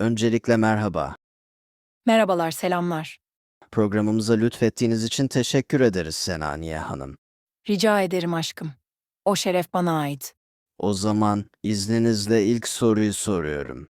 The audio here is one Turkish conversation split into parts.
Öncelikle merhaba. Merhabalar, selamlar. Programımıza lütfettiğiniz için teşekkür ederiz Senaniye Hanım. Rica ederim aşkım. O şeref bana ait. O zaman izninizle ilk soruyu soruyorum.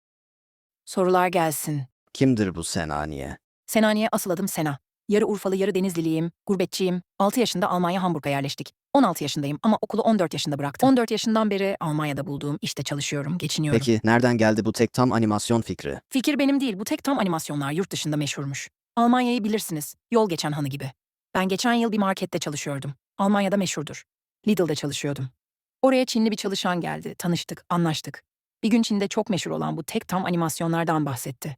Sorular gelsin. Kimdir bu Senaniye? Senaniye asıl adım Sena. Yarı Urfalı, yarı Denizliliyim, gurbetçiyim. 6 yaşında Almanya Hamburg'a yerleştik. 16 yaşındayım ama okulu 14 yaşında bıraktım. 14 yaşından beri Almanya'da bulduğum işte çalışıyorum, geçiniyorum. Peki nereden geldi bu tek tam animasyon fikri? Fikir benim değil, bu tek tam animasyonlar yurt dışında meşhurmuş. Almanya'yı bilirsiniz, yol geçen hanı gibi. Ben geçen yıl bir markette çalışıyordum. Almanya'da meşhurdur. Lidl'da çalışıyordum. Oraya Çinli bir çalışan geldi, tanıştık, anlaştık. Bir gün Çin'de çok meşhur olan bu tek tam animasyonlardan bahsetti.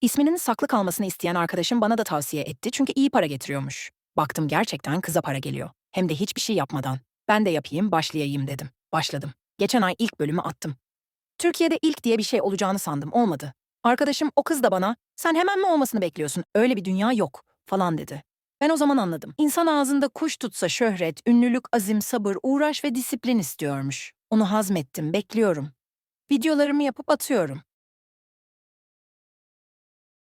İsminin saklı kalmasını isteyen arkadaşım bana da tavsiye etti çünkü iyi para getiriyormuş. Baktım gerçekten kıza para geliyor. Hem de hiçbir şey yapmadan. Ben de yapayım, başlayayım dedim. Başladım. Geçen ay ilk bölümü attım. Türkiye'de ilk diye bir şey olacağını sandım, olmadı. Arkadaşım o kız da bana sen hemen mi olmasını bekliyorsun öyle bir dünya yok falan dedi. Ben o zaman anladım. İnsan ağzında kuş tutsa şöhret, ünlülük, azim, sabır, uğraş ve disiplin istiyormuş. Onu hazmettim, bekliyorum. Videolarımı yapıp atıyorum.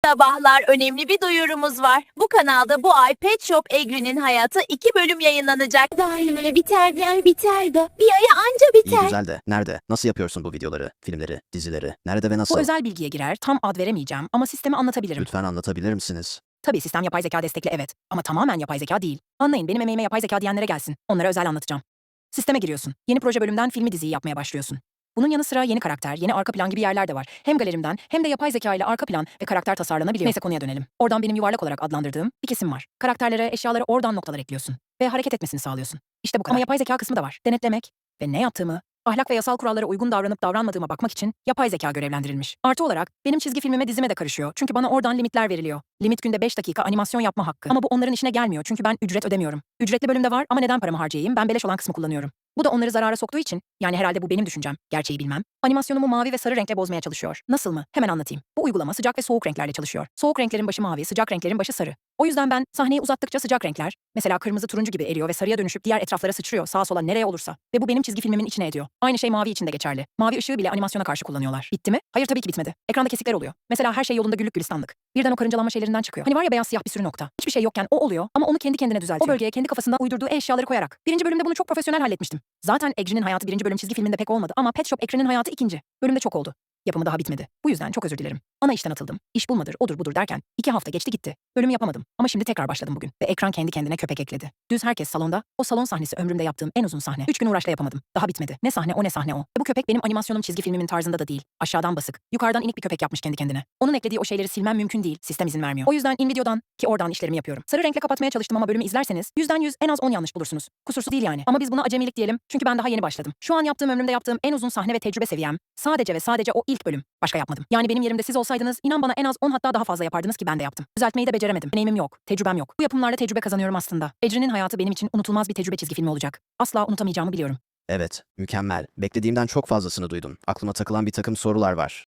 Sabahlar önemli bir duyurumuz var. Bu kanalda bu ay Pet Shop Egri'nin hayatı iki bölüm yayınlanacak. Daima biter biter de bir aya anca İyi biter. güzel de nerede? Nasıl yapıyorsun bu videoları, filmleri, dizileri? Nerede ve nasıl? Bu özel bilgiye girer, tam ad veremeyeceğim ama sistemi anlatabilirim. Lütfen anlatabilir misiniz? Tabii sistem yapay zeka destekli evet ama tamamen yapay zeka değil. Anlayın benim emeğime yapay zeka diyenlere gelsin. Onlara özel anlatacağım. Sisteme giriyorsun. Yeni proje bölümden filmi diziyi yapmaya başlıyorsun. Bunun yanı sıra yeni karakter, yeni arka plan gibi yerler de var. Hem galerimden hem de yapay zeka ile arka plan ve karakter tasarlanabiliyor. Neyse konuya dönelim. Oradan benim yuvarlak olarak adlandırdığım bir kesim var. Karakterlere, eşyalara oradan noktalar ekliyorsun. Ve hareket etmesini sağlıyorsun. İşte bu kadar. Ama yapay zeka kısmı da var. Denetlemek ve ne yaptığımı, ahlak ve yasal kurallara uygun davranıp davranmadığıma bakmak için yapay zeka görevlendirilmiş. Artı olarak benim çizgi filmime dizime de karışıyor. Çünkü bana oradan limitler veriliyor. Limit günde 5 dakika animasyon yapma hakkı. Ama bu onların işine gelmiyor çünkü ben ücret ödemiyorum. Ücretli bölümde var ama neden paramı harcayayım? Ben beleş olan kısmı kullanıyorum. Bu da onları zarara soktuğu için, yani herhalde bu benim düşüncem, gerçeği bilmem, animasyonumu mavi ve sarı renkle bozmaya çalışıyor. Nasıl mı? Hemen anlatayım. Bu uygulama sıcak ve soğuk renklerle çalışıyor. Soğuk renklerin başı mavi, sıcak renklerin başı sarı. O yüzden ben sahneyi uzattıkça sıcak renkler, mesela kırmızı turuncu gibi eriyor ve sarıya dönüşüp diğer etraflara sıçrıyor, sağa sola nereye olursa. Ve bu benim çizgi filmimin içine ediyor. Aynı şey mavi için de geçerli. Mavi ışığı bile animasyona karşı kullanıyorlar. Bitti mi? Hayır tabii ki bitmedi. Ekranda kesikler oluyor. Mesela her şey yolunda güllük gülistanlık. Birden o karıncalanma şeylerinden çıkıyor. Hani var ya beyaz siyah bir sürü nokta. Hiçbir şey yokken o oluyor ama onu kendi kendine düzeltiyor. O bölgeye kendi kafasından uydurduğu eşyaları koyarak. Birinci bölümde bunu çok profesyonel halletmiştim. Zaten Egri'nin hayatı birinci bölüm çizgi filminde pek olmadı ama Pet Shop Ekri'nin hayatı ikinci. Bölümde çok oldu. Yapımı daha bitmedi. Bu yüzden çok özür dilerim. Ana işten atıldım. İş bulmadır, odur budur derken iki hafta geçti gitti. Bölümü yapamadım. Ama şimdi tekrar başladım bugün. Ve ekran kendi kendine köpek ekledi. Düz herkes salonda. O salon sahnesi ömrümde yaptığım en uzun sahne. Üç gün uğraşla yapamadım. Daha bitmedi. Ne sahne o ne sahne o. Ve bu köpek benim animasyonum çizgi filmimin tarzında da değil. Aşağıdan basık. Yukarıdan inik bir köpek yapmış kendi kendine. Onun eklediği o şeyleri silmem mümkün değil. Sistem izin vermiyor. O yüzden InVideo'dan ki oradan işlerimi yapıyorum. Sarı renkle kapatmaya çalıştım ama bölümü izlerseniz yüzden yüz en az 10 yanlış bulursunuz. Kusursuz değil yani. Ama biz buna acemilik diyelim. Çünkü ben daha yeni başladım. Şu an yaptığım ömrümde yaptığım en uzun sahne ve tecrübe seviyem sadece ve sadece o ilk bölüm. Başka yapmadım. Yani benim yerimde siz olsaydınız inan bana en az 10 hatta daha fazla yapardınız ki ben de yaptım. Düzeltmeyi de beceremedim. Deneyimim yok. Tecrübem yok. Bu yapımlarla tecrübe kazanıyorum aslında. Ecrin'in hayatı benim için unutulmaz bir tecrübe çizgi filmi olacak. Asla unutamayacağımı biliyorum. Evet, mükemmel. Beklediğimden çok fazlasını duydum. Aklıma takılan bir takım sorular var.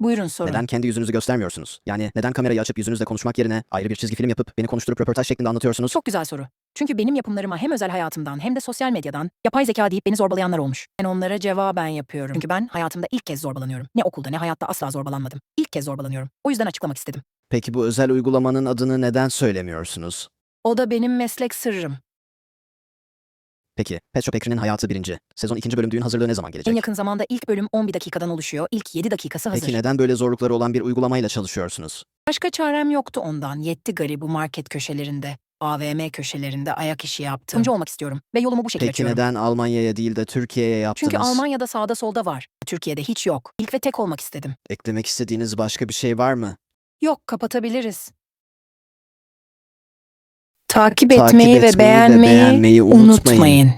Buyurun sorun. Neden kendi yüzünüzü göstermiyorsunuz? Yani neden kamerayı açıp yüzünüzle konuşmak yerine ayrı bir çizgi film yapıp beni konuşturup röportaj şeklinde anlatıyorsunuz? Çok güzel soru. Çünkü benim yapımlarıma hem özel hayatımdan hem de sosyal medyadan yapay zeka deyip beni zorbalayanlar olmuş. Ben onlara cevaben yapıyorum. Çünkü ben hayatımda ilk kez zorbalanıyorum. Ne okulda ne hayatta asla zorbalanmadım. İlk kez zorbalanıyorum. O yüzden açıklamak istedim. Peki bu özel uygulamanın adını neden söylemiyorsunuz? O da benim meslek sırrım. Peki, Pet Shop Ekri'nin hayatı birinci. Sezon ikinci bölüm düğün hazırlığı ne zaman gelecek? En yakın zamanda ilk bölüm 11 dakikadan oluşuyor. İlk 7 dakikası hazır. Peki neden böyle zorlukları olan bir uygulamayla çalışıyorsunuz? Başka çarem yoktu ondan. Yetti garibu market köşelerinde, AVM köşelerinde ayak işi yaptım. Önce olmak istiyorum ve yolumu bu şekilde Peki açıyorum. neden Almanya'ya değil de Türkiye'ye yaptınız? Çünkü Almanya'da sağda solda var. Türkiye'de hiç yok. İlk ve tek olmak istedim. Eklemek istediğiniz başka bir şey var mı? Yok kapatabiliriz. Takip Takip etmeyi, etmeyi ve beğenmeyi, beğenmeyi unutmayın. unutmayın.